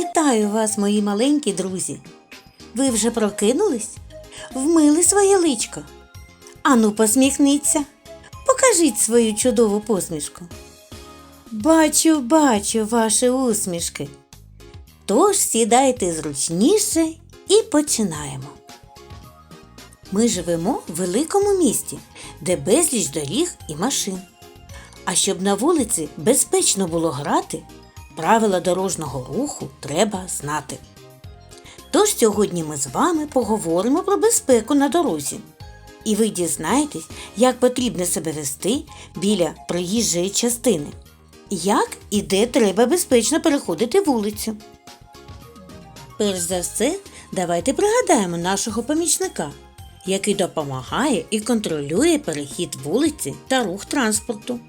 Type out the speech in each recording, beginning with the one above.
Вітаю вас, мої маленькі друзі. Ви вже прокинулись? Вмили своє личко? Ану, посміхніться. Покажіть свою чудову посмішку. Бачу, бачу ваші усмішки. Тож сідайте зручніше і починаємо. Ми живемо в великому місті, де безліч доріг і машин. А щоб на вулиці безпечно було грати, правила дорожнього руху треба знати. Тож сьогодні ми з вами поговоримо про безпеку на дорозі. І ви дізнаєтесь, як потрібно себе вести біля проїжджої частини, як і де треба безпечно переходити вулицю. Перш за все, давайте пригадаємо нашого помічника, який допомагає і контролює перехід вулиці та рух транспорту.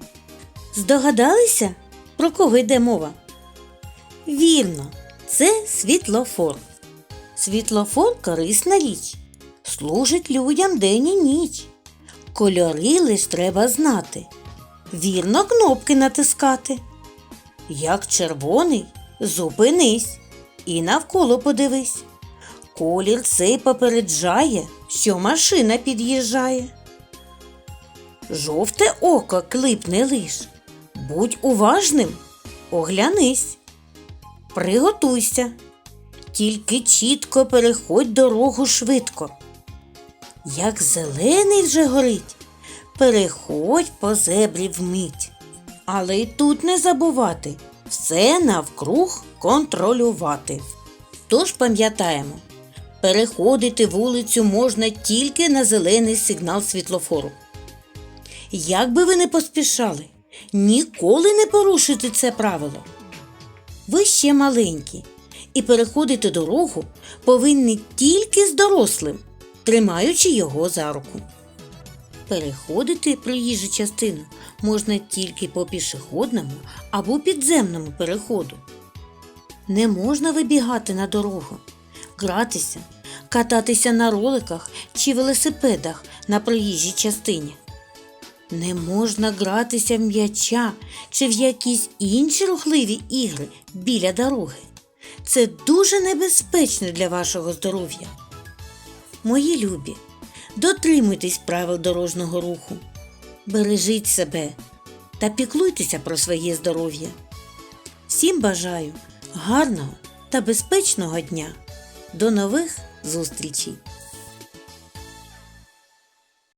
Здогадалися, про кого йде мова? Вірно, це світлофор. Світлофор корисна річ. Служить людям день і ніч. Кольори лиш треба знати. Вірно кнопки натискати. Як червоний, зупинись і навколо подивись. Колір цей попереджає, що машина під'їжджає. Жовте око клипне лиш. Будь уважним, оглянись. Приготуйся. Тільки чітко переходь дорогу швидко. Як зелений вже горить, переходь по зебрі вмить. Але й тут не забувати все навкруг контролювати. Тож пам'ятаємо, переходити вулицю можна тільки на зелений сигнал світлофору. Як би ви не поспішали, ніколи не порушуйте це правило. Ви ще маленькі, і переходити дорогу повинні тільки з дорослим, тримаючи його за руку. Переходити проїжджу частину можна тільки по пішохідному або підземному переходу. Не можна вибігати на дорогу, гратися, кататися на роликах чи велосипедах на проїжджій частині. Не можна гратися в м'яча чи в якісь інші рухливі ігри біля дороги. Це дуже небезпечно для вашого здоров'я. Мої любі, дотримуйтесь правил дорожнього руху, бережіть себе та піклуйтеся про своє здоров'я. Всім бажаю гарного та безпечного дня. До нових зустрічей!